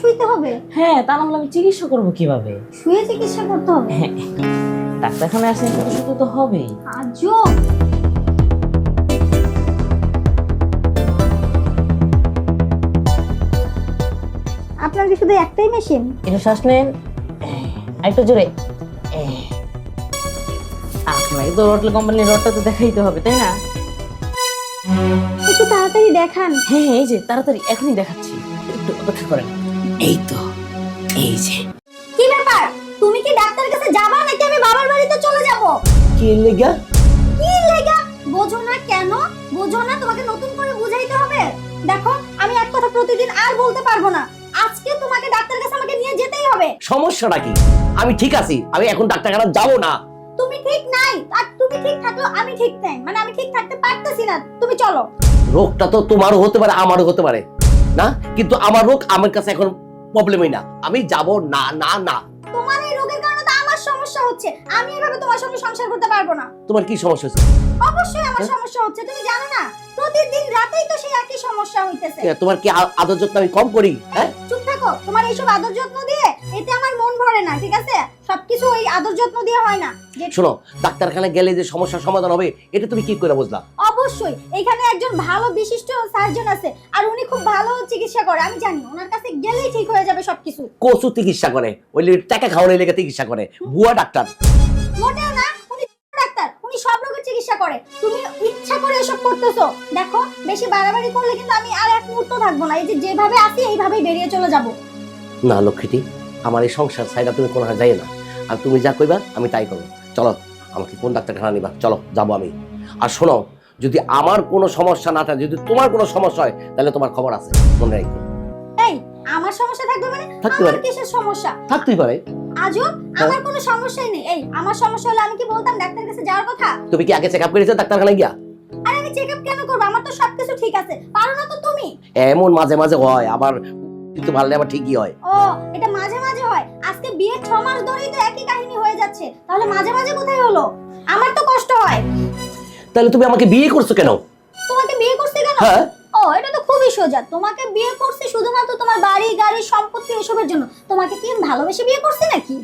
শুইতে হবে? হ্যাঁ তা না হলে আমি চিকিৎসা করব কীভাবে? শুয়ে চিকিৎসা করতে হবে? হ্যাঁ ডাক্তারখানায় শুধু তো হবেই। আপনার কি শুধু একটাই মেশিন? একটু শ্বাস নেন। একটু জোরে। আপনাকে তো রটল কোম্পানির রডটা তো দেখাইতে হবে তাই না? একটু তাড়াতাড়ি দেখান। হ্যাঁ হ্যাঁ, এই যে তাড়াতাড়ি এখনই দেখাচ্ছি। একটু অপেক্ষা করেন। এই তো এই যে। কি ব্যাপার? তুমি কি ডাক্তারের কাছে যাবা নাকি আমি বাবার বাড়িতে চলে যাব? কি লেগা? কি লেগা? বোঝো না কেন? বোঝো না তোমাকে নতুন করে বুঝাইতে হবে। দেখো আমি এক কথা প্রতিদিন আর বলতে পারব না। আজকে তোমাকে ডাক্তারের কাছে আমাকে নিয়ে যেতেই হবে। সমস্যাটা কি? আমি ঠিক আছি আমি এখন ডাক্তারখানা যাব না। তুমি ঠিক নাই আর তুমি ঠিক থাকলেও আমি ঠিক নাই। মানে আমি ঠিক থাকতে পারতেছি না। তুমি চলো। রোগটা তো তোমারও হতে পারে আমারও হতে পারে। না? কিন্তু আমার রোগ আমার কাছে এখন প্রবলেমই না। আমি যাব না না না। তোমার এই রোগের কারণে তো আমার সমস্যা হচ্ছে। আমি এভাবে তোমার সঙ্গে সংসার করতে পারব না। তোমার কি সমস্যা হচ্ছে? অবশ্যই আমার হ্যাঁ? সমস্যা হচ্ছে তুমি জানো না? প্রতিদিন রাতেই তো সেই একই সমস্যা হইতেছে। তোমার কি আদর যত্ন আমি কম করি? হ্যাঁ? চুপ থাকো তোমার এইসব আদর যত্ন দিয়ে এতে আমার মন ভরে না ঠিক আছে? সবকিছু ওই আদর যত্ন দিয়ে হয় না। শোনো ডাক্তারখানা গেলে যে সমস্যার সমাধান হবে এটা তুমি কি করে বুঝলা? অবশ্যই। এখানে একজন ভালো বিশিষ্ট সার্জন আছে আর উনি খুব ভালো চিকিৎসা করে আমি জানি ওনার কাছে গেলেই ঠিক হয়ে যাবে সবকিছু। কচু চিকিৎসা করে ওই টাকা খাওয়ানোর লেগে চিকিৎসা করে বুয়া ডাক্তার। মোটেও না উনি ডাক্তার উনি সব রোগের চিকিৎসা করে। তুমি ইচ্ছা করে এসব করতেছো দেখো বেশি বাড়াবাড়ি করলে কিন্তু আমি আর এক মুহূর্ত থাকব না এই যে যেভাবে আছি এইভাবেই বেরিয়ে চলে যাব। না লক্ষ্মীটি আমার এই সংসার সাইডা তুমি কোনো যাই না। আর তুমি যা কইবা আমি তাই করব। চলো আমাকে কোন ডাক্তারখানা নিবা? চলো যাব আমি। আর শোনো যদি আমার কোনো সমস্যা না থাকে যদি তোমার কোনো সমস্যা হয় তাহলে তোমার খবর আছে। মনে রাখো। এই আমার সমস্যা থাকবে মানে? থাকতে পারে। কিসের সমস্যা? থাকতেই পারে। আজও আমার কোনো সমস্যাই নেই। এই আমার সমস্যা হলে আমি কি বলতাম ডাক্তারের কাছে যাওয়ার কথা? তুমি কি আগে চেক আপ করেছ ডাক্তারখানায় গিয়া? আর আমি চেক আপ কেন করব? আমার তো সবকিছু ঠিক আছে। পারো না তো তুমি? এমন মাঝে মাঝে হয় আবার কিন্তু পারলে আবার ঠিকই হয়। ও এটা মাঝে মাঝে হয়। আজকে বিয়ের ছ মাস ধরেই তো একই কাহিনী হয়ে যাচ্ছে। তাহলে মাঝে মাঝে কোথায় হলো? আমার তো কষ্ট হয়। তাহলে তুমি আমাকে বিয়ে করছ কেন? তোমাকে বিয়ে করছি কেন? হ্যাঁ। ও এটা তো খুবই সোজা। তোমাকে বিয়ে করছি শুধুমাত্র তোমার বাড়ি গাড়ি সম্পত্তি এসবের জন্য। তোমাকে কি ভালোবেসে বিয়ে করছি নাকি?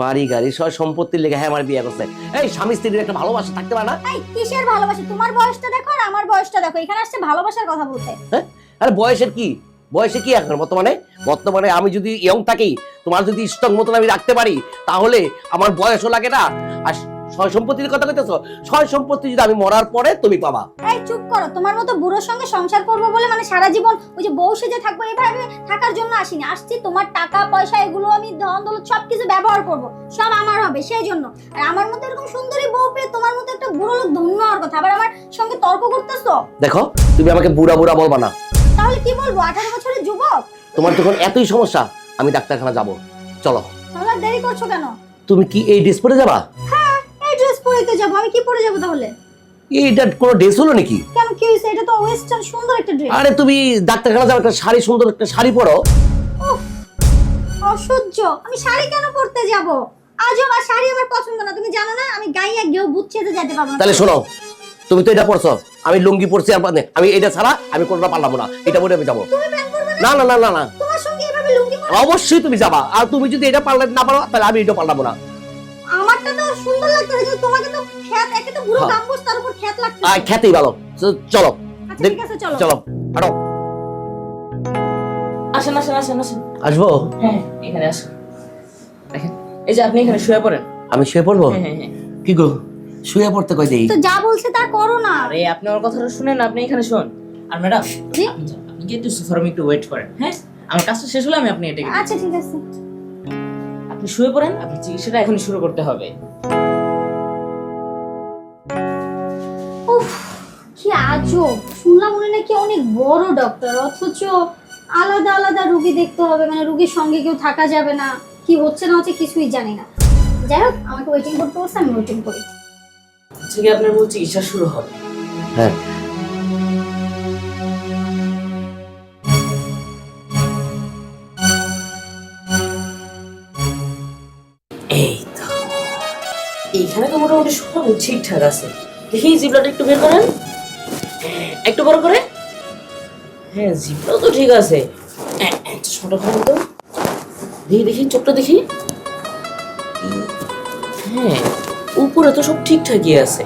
বাড়ি গাড়ি সব সম্পত্তির লেগে হ্যাঁ আমার বিয়ে করছে। এই স্বামী স্ত্রীর একটা ভালোবাসা থাকতে পারে না? এই কিসের ভালোবাসা? তোমার বয়সটা দেখো আর আমার বয়সটা দেখো। এখানে আসছে ভালোবাসার কথা বলতে। হ্যাঁ? আরে বয়সের কি? বয়সে কি এখন বর্তমানে? বর্তমানে আমি যদি ইয়ং থাকি তোমার যদি স্টক মতন আমি রাখতে পারি তাহলে আমার বয়সও লাগে না। আর সয় সম্পত্তির কথা কইতেছো? সয় সম্পত্তি যদি আমি মরার পরে তুমি পাবা। এই চুপ করো তোমার মতো বুড়োর সঙ্গে সংসার করব বলে মানে সারা জীবন ওই যে বউ সেজে থাকব এভাবে থাকার জন্য আসিনি। আসছি তোমার টাকা পয়সা এগুলো আমি ধন দৌলত সবকিছু ব্যবহার করব। সব আমার হবে সেই জন্য। আর আমার মতো এরকম সুন্দরী বউ পেয়ে তোমার মতো একটা বুড়ো লোক ধন্য হওয়ার কথা। আবার আমার সঙ্গে তর্ক করতেছো? দেখো তুমি আমাকে বুড়া বুড়া বলবা না। তাহলে কি বলব? আঠারো বছরের যুবক? তোমার যখন এতই সমস্যা আমি ডাক্তারখানা যাব। চলো। তাহলে দেরি করছ কেন? তুমি কি এই ড্রেস পরে যাবা? ড্রেস পরেতে আমি কি পরে যাব তাহলে? এইটা কোনো ড্রেস হলো নাকি? কেন কি হয়েছে? এটা তো ওয়েস্টার্ন সুন্দর একটা ড্রেস আরে তুমি ডাক্তারখানা যাও একটা শাড়ি সুন্দর একটা শাড়ি পরো। অসহ্য। আমি শাড়ি কেন পরতে যাব? আজও আর শাড়ি আমার পছন্দ না। তুমি জানো না আমি গাইয়া গেও বুথ ছেড়ে যেতে পারব না। তাহলে শোনো তুমি তো এটা পরছো। আমি লুঙ্গি পরছি আর বাদে আমি এটা ছাড়া আমি কোনটা পারলাম না। এটা পরে আমি যাব। না? না না না না না। তোমার সঙ্গে এভাবে লুঙ্গি পরে অবশ্যই তুমি যাবা। আর তুমি যদি এটা পারলে না পারো তাহলে আমি এটা পারলাম না। আমারটা তো সুন্দর লাগতো কিন্তু তোমাকে তো খ্যাত একে তো পুরো হ্যাঁ। গাম্বুজ তার উপর খ্যাত আর খেতেই ভালো। চলো। আচ্ছা ঠিক আছে চলো। চলো আরও আসেন আসেন আসেন আসেন। আসব? হ্যাঁ এখানে আসেন দেখেন এই যে আপনি এখানে শুয়ে পড়েন। আমি শুয়ে পড়ব? হ্যাঁ হ্যাঁ হ্যাঁ। কি গো শুয়ে পড়তে কই দেই? তো যা বলছে তা করো না। আরে আপনি আমার কথাটা শুনেন আপনি এখানে শুন। আর ম্যাডাম আপনি কি একটু সোফার একটু ওয়েট করেন হ্যাঁ? আমার কাজটা শেষ হলে আমি আপনি এটা আচ্ছা ঠিক আছে। আপনি শুয়ে পড়েন আপনি চিকিৎসাটা এখনই শুরু করতে হবে। উফ কি আজব। শুনলাম উনি নাকি অনেক বড় ডক্টর অথচ আলাদা আলাদা রুগী দেখতে হবে মানে রুগীর সঙ্গে কেউ থাকা যাবে না। কি হচ্ছে না হচ্ছে কিছুই জানি না। যাই হোক আমাকে ওয়েটিং করতে বলছে আমি ওয়েটিং করি। থেকে আপনার বউ চিকিৎসা শুরু হবে। হ্যাঁ। এই তো এইখানে তো মোটামুটি সব ঠিকঠাক আছে। দেখি জিবলাটা একটু বের করেন। একটু বড় করে। হ্যাঁ জিবলাও তো ঠিক আছে। একটু চশমাটা তো। দেখি দেখি চোখটা দেখি। হ্যাঁ উপরে তো সব ঠিকঠাকই আছে।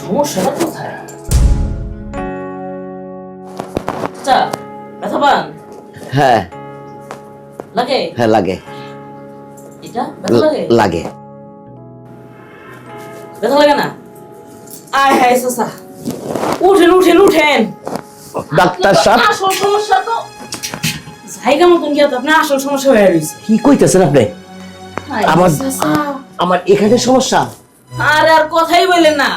সমস্যাটা কোথায়? আচ্ছা ব্যথা পান? হ্যাঁ। লাগে? হ্যাঁ লাগে। এটা লাগে? লাগে। ব্যথা লাগে না? আয় হায় চাচা উঠেন উঠেন উঠেন। ডাক্তার সাহেব। আসল সমস্যা তো জায়গা মতন গিয়ে তো আপনার আসল সমস্যা হয়ে রয়েছে। কি কইতেছেন আপনি? আমার চাচা। আমার এখানে সমস্যা। আরে আর কথাই বললেন না।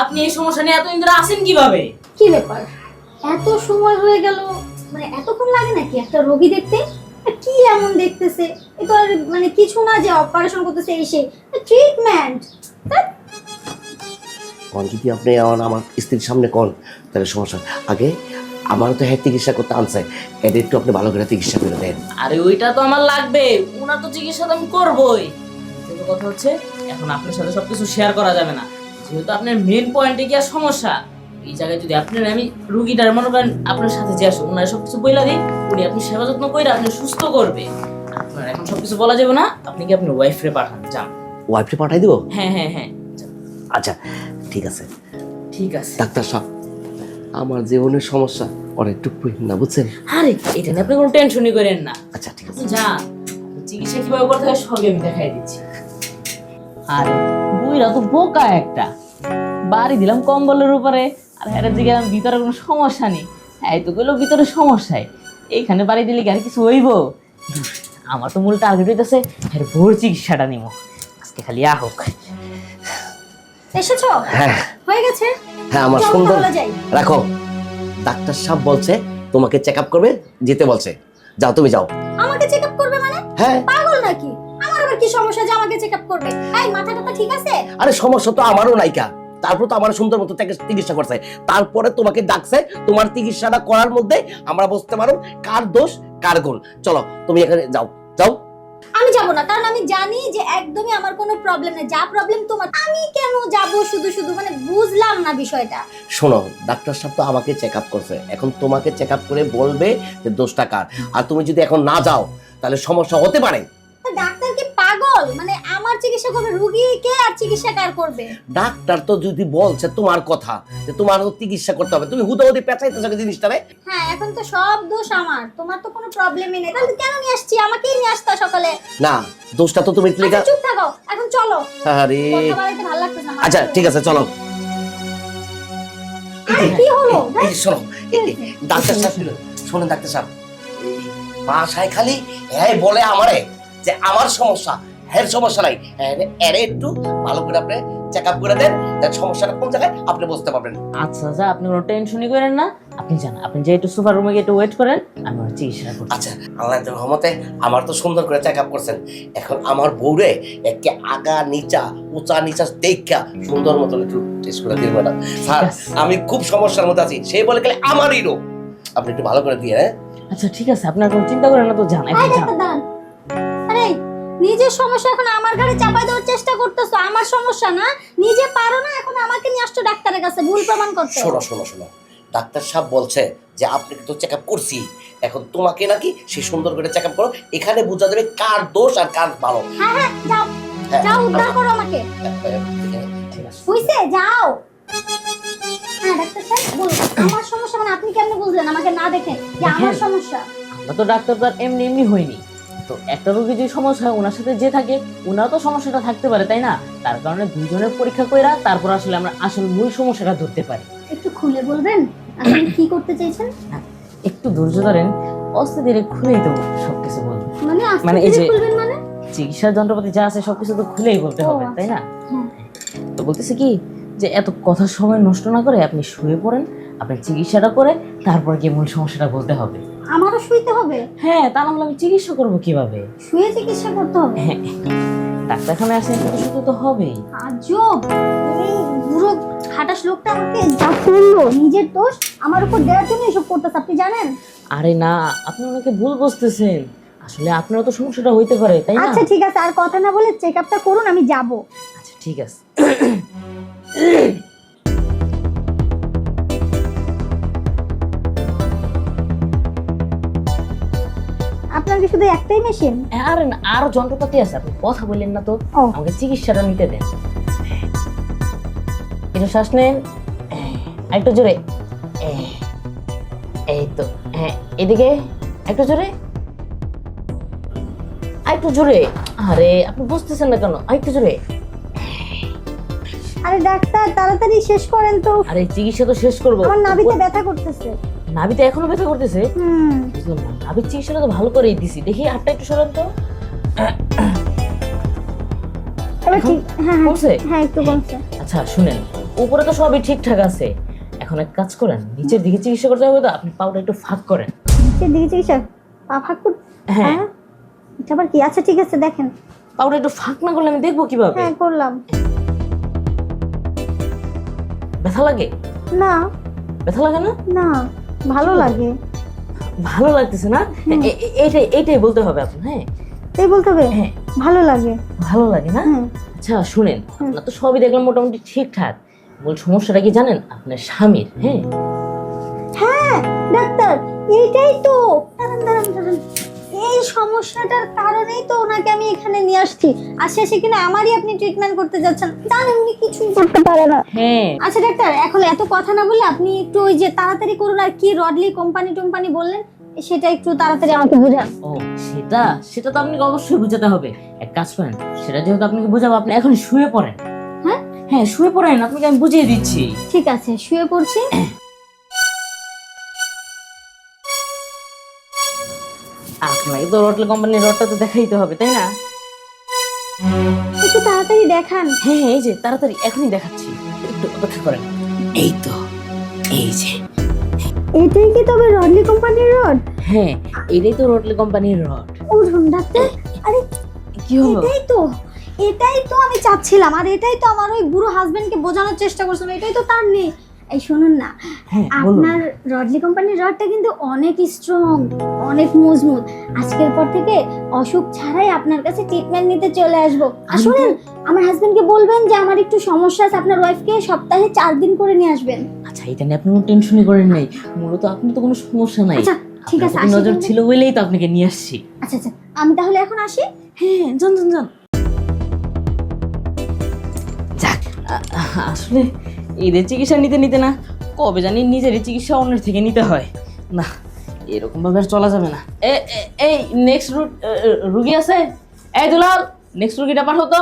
আপনি এই সমস্যা নিয়ে এতদিন ধরে আছেন কীভাবে? কি ব্যাপার? এত সময় হয়ে গেল। মানে এতক্ষণ লাগে নাকি একটা রোগী দেখতে? কি এমন দেখতেছে? এ তো আর মানে কিছু না যে অপারেশন করতেছে এসে। ট্রিটমেন্ট কোন যদি আপনি আমার আমার স্ত্রীর সামনে কোন তাহলে সমস্যা আগে আমারও তো হ্যাঁ চিকিৎসা করতে আনছে। এদের একটু আপনি ভালো করে চিকিৎসা করে দেন। আরে ওইটা তো আমার লাগবে। ওনার তো চিকিৎসা তো আমি করবোই। কিন্তু কথা হচ্ছে এখন আপনার সাথে সবকিছু শেয়ার করা যাবে না। যেহেতু আপনার মেন পয়েন্টে কি আর সমস্যা। এই জায়গায় যদি আপনার আমি রুগীটার মনে করেন আপনার সাথে যে আসে ওনার সবকিছু বইলা দিই উনি আপনি সেবা যত্ন করে আপনি সুস্থ করবে। আপনার এখন সবকিছু বলা যাবে না আপনি কি আপনার ওয়াইফরে পাঠান? যান। ওয়াইফকে পাঠাই দিব? হ্যাঁ হ্যাঁ হ্যাঁ আচ্ছা ঠিক আছে। ঠিক আছে। ডাক্তার সাহেব আমার জীবনের সমস্যা অনেকটু না বুঝছেন? আরে এটা নিয়ে আপনি কোনো টেনশনই করেন না। আচ্ছা ঠিক আছে। যান চিকিৎসা কীভাবে করতে হয় সবই আমি দেখাই দিচ্ছি। আরে বুইরা তো বোকা একটা। বাড়ি দিলাম কম্বলের উপরে। আর হ্যাঁ দিকে ভিতরে কোনো সমস্যা নেই? এই তো গেলো ভিতরে সমস্যায় এইখানে বাড়ি দিলে কি আর কিছু হইব? আমার তো মূল টার্গেট হইতেছে হ্যাঁ ভোর চিকিৎসাটা নিব আজকে খালি আহক এসেছ? হ্যাঁ। হয়ে গেছে? হ্যাঁ আমার সুন্দর রাখো। ডাক্তার সাহেব বলছে তোমাকে চেক আপ করবে যেতে বলছে। যাও তুমি যাও। আমাকে চেক আপ করবে মানে? হ্যাঁ। পাগল নাকি? আমার আবার কি সমস্যা যে আমাকে চেক আপ করবে? এই মাথাটা তো ঠিক আছে? আরে সমস্যা তো আমারও নাইকা। তারপর তো আমার সুন্দর মতো চিকিৎসা করছে তারপরে তোমাকে ডাকছে তোমার চিকিৎসাটা করার মধ্যে আমরা বুঝতে পারো কার দোষ কার গুণ। চলো তুমি এখানে যাও যাও। আমি যাব না কারণ আমি জানি যে একদমই আমার কোনো প্রবলেম নেই। যা প্রবলেম তোমার আমি কেন যাব শুধু শুধু? মানে বুঝলাম না বিষয়টা। শোনো ডাক্তার সাহেব তো আমাকে চেক আপ করছে। এখন তোমাকে চেক আপ করে বলবে যে দোষটা কার। আর তুমি যদি এখন না যাও তাহলে সমস্যা হতে পারে। তা ডাক্তার কি পাগল মানে আমার চিকিৎসা করবে রুগীকে আর চিকিৎসা কার করবে? ডাক্তার তো যদি বলছে তোমার কথা যে তোমার চিকিৎসা করতে হবে তুমি হুদাহুদি পেঁচাইতেছো কি জিনিসটা রে? হ্যাঁ এখন তো সব দোষ আমার তোমার তো কোনো প্রবলেমই নেই। তাহলে কেন নিয়ে আসছি? আমাকেই নিয়ে আসতা সকালে। না দোষটা তো তুমি আচ্ছা, চুপ থাকো এখন চলো। আরে কথা বলাতে ভালো লাগতেছে না আচ্ছা ঠিক আছে চলো। কি হলো? শোনো ডাক্তার সাহেব শোনেন ডাক্তার সাহেব। বাসায় খালি হ্যাঁ বলে আমারে যে আমার সমস্যা হ্যাঁ সমস্যা নাই। হ্যাঁ এর একটু ভালো করে আপনি চেক আপ করে দেন যে সমস্যাটা কোন জায়গায় আপনি বুঝতে পারবেন। আচ্ছা আচ্ছা আপনি কোনো টেনশনই করেন না। আপনি যান আপনি যে একটু সুপার রুমে গিয়ে একটু ওয়েট করেন আমি ওর চিকিৎসা করছি। আচ্ছা আল্লাহ রহমতে আমার তো সুন্দর করে চেক আপ করছেন। এখন আমার বউরে একে আগা নিচা উঁচা নিচা দেখা সুন্দর মতন একটু টেস্ট করে দিব না স্যার আমি খুব সমস্যার মধ্যে আছি। সে বলে গেলে আমারই রোগ। আপনি একটু ভালো করে দিয়ে হ্যাঁ? আচ্ছা ঠিক আছে আপনার কোনো চিন্তা করেন না তো যান আরে এখন যান নিজের সমস্যা এখন আমার ঘাড়ে চাপাই দেওয়ার চেষ্টা করতেছো আমার সমস্যা না? নিজে পারো না এখন আমাকে নিয়ে আসছো ডাক্তারের কাছে ভুল প্রমাণ করতে। শোনো শোনো শোনো। ডাক্তার সাহেব বলছে যে আপনাকে তো চেক আপ করছি। এখন তোমাকে নাকি সে সুন্দর করে চেক আপ করো। এখানে বোঝা যাবে কার দোষ আর কার ভালো। হ্যাঁ হ্যাঁ যাও। হ্যাঁ, যাও উদ্ধার করো আমাকে। হইছে যাও। হ্যাঁ ডাক্তার সাহেব বলুন আমার সমস্যা মানে আপনি কেমনে বুঝলেন? আমাকে না দেখে যে আমার সমস্যা। আমরা তো ডাক্তার এমনি এমনি হয়নি তো একটা রোগী যদি সমস্যা হয় ওনার সাথে যে থাকে ওনারও তো সমস্যাটা থাকতে পারে তাই না? তার কারণে দুজনের পরীক্ষা কইরা তারপর আসলে আমরা আসল মূল সমস্যাটা ধরতে পারি। একটু খুলে বলবেন আপনি কি করতে চাইছেন? একটু ধৈর্য ধরেন অস্তে ধীরে খুলেই তো সবকিছু বলব মানে মানে এই যে- মানে? চিকিৎসার যন্ত্রপাতি যা আছে সবকিছু তো খুলেই বলতে হবে আচ্ছা। তাই না? হ্যাঁ। তো বলতেছে কি যে এত কথার সময় নষ্ট না করে আপনি শুয়ে পড়েন আপনি চিকিৎসাটা করে তারপর গিয়ে মূল সমস্যাটা বলতে হবে। আমারও শুইতে হবে? হ্যাঁ তা নাহলে আমি চিকিৎসা করব কীভাবে? শুয়ে চিকিৎসা করতে হবে? হ্যাঁ ডাক্তারখানায় আসেন শুধু তো হবেই। আজব! এই বুড়ো খাটাস লোকটা আমাকে যা করল নিজের দোষ আমার উপর দেওয়ার জন্য এসব করতেছে আপনি জানেন? আরে না আপনি ওনাকে ভুল বুঝতেছেন। আসলে আপনারও তো সমস্যাটা হইতে পারে তাই না? আচ্ছা ঠিক আছে আর কথা না বলে চেক আপটা করুন আমি যাব। আচ্ছা ঠিক আছে। আপনার কি শুধু একটাই মেশিন আর না আরও যন্ত্রপাতি আছে আপনি কথা বলেন না তো। আমাকে চিকিৎসাটা নিতে দেন। একটু শ্বাস নেন। একটু জোরে। এই তো হ্যাঁ এদিকে একটু জোরে। একটু জোরে। আরে আপনি বুঝতেছেন না কেন? একটু জোরে। আরে ডাক্তার তাড়াতাড়ি শেষ করেন তো। আরে চিকিৎসা তো শেষ করব। আমার নাভিতে ব্যথা করতেছে। নাভিতে এখনও ব্যথা করতেছে? হুম। বুঝলাম না। নাভির চিকিৎসাটা তো ভালো করেই দিছি। দেখি আপনি একটু সরান তো। হ্যাঁ হ্যাঁ? হ্যাঁ আচ্ছা শুনেন। উপরে তো সবই ঠিকঠাক আছে। এখন এক কাজ করেন। নিচের দিকে চিকিৎসা করতে হবে তো আপনি পাউডার একটু ফাঁক করেন। নিচের দিকে চিকিৎসা? পা ফাঁক কর হ্যাঁ। হ্যাঁ? এটা আবার কি? আচ্ছা ঠিক আছে দেখেন। পাউডার একটু ফাঁক না করলে আমি দেখব কীভাবে? হ্যাঁ করলাম। ব্যথা লাগে? না। ব্যথা লাগে না? না ভালো লাগে। ভালো লাগতেছে না? এইটাই এইটাই বলতে হবে আপনি হ্যাঁ? তাই বলতে হবে? হ্যাঁ। ভালো লাগে। ভালো লাগে না? আচ্ছা শুনেন আপনার তো সবই দেখলাম মোটামুটি ঠিকঠাক। মূল সমস্যাটা কি জানেন? আপনার স্বামীর হ্যাঁ? হ্যাঁ ডাক্তার এইটাই তো। দাঁড়ান দাঁড়ান দাঁড়ান। এই সমস্যাটার কারণেই তো ওনাকে আমি এখানে নিয়ে আসছি। আর শেষে কিনা আমারই আপনি ট্রিটমেন্ট করতে যাচ্ছেন। জানেন উনি কিছুই করতে পারে না। হ্যাঁ। আচ্ছা ডাক্তার এখন এত কথা না বলে আপনি একটু ওই যে তাড়াতাড়ি করুন আর কি রডলি কোম্পানি টোম্পানি বললেন সেটা একটু তাড়াতাড়ি আমাকে বোঝান। ও সেটা সেটা তো আপনাকে অবশ্যই বুঝাতে হবে। এক কাজ করেন সেটা যেহেতু আপনাকে বুঝাবো আপনি এখন শুয়ে পড়েন। হ্যাঁ? হ্যাঁ শুয়ে পড়েন আপনাকে আমি বুঝিয়ে দিচ্ছি। ঠিক আছে শুয়ে পড়ছি। আপনাকে তো রটল কোম্পানির রডটা তো দেখাইতে হবে তাই না? একটু তাড়াতাড়ি দেখান। হ্যাঁ হ্যাঁ এই যে তাড়াতাড়ি এখনই দেখাচ্ছি। একটু অপেক্ষা করেন। এই তো এই যে। এটাই কি তবে রডলি কোম্পানির রড? হ্যাঁ এটাই তো রটল কোম্পানির রড। উঠুন ডাক্তার। আরে কি হলো? এটাই তো এটাই তো আমি চাচ্ছিলাম। আর এটাই তো আমার ওই বুড়ো হাজবেন্ডকে বোঝানোর চেষ্টা করছিলাম। এটাই তো তার নেই। এই শুনুন না হ্যাঁ আপনার রডলি কোম্পানির রডটা কিন্তু অনেক স্ট্রং অনেক মজবুত। আজকের পর থেকে অসুখ ছাড়াই আপনার কাছে ট্রিটমেন্ট নিতে চলে আসব। আমি আমার হাজবেন্ডকে বলবেন যে আমার একটু সমস্যা আছে আপনার ওয়াইফকে সপ্তাহে চার দিন করে নিয়ে আসবেন। আচ্ছা এটা নিয়ে আপনি কোনো টেনশনই করেন নাই। মূলত আপনি তো কোনো সমস্যা নাই। আচ্ছা ঠিক আছে নজর ছিল বলেই তো আপনাকে নিয়ে আসছি। আচ্ছা আচ্ছা আমি তাহলে এখন আসি? হ্যাঁ জন জন জন যাক আসলে এদের চিকিৎসা নিতে নিতে না, কবে জানি নিজেরই চিকিৎসা অন্যের থেকে নিতে হয়। না, এরকমভাবে আর চলা যাবে না। এই নেক্সট রুগী আছে? এই দুলাল নেক্সট রুগীটা পাঠো তো।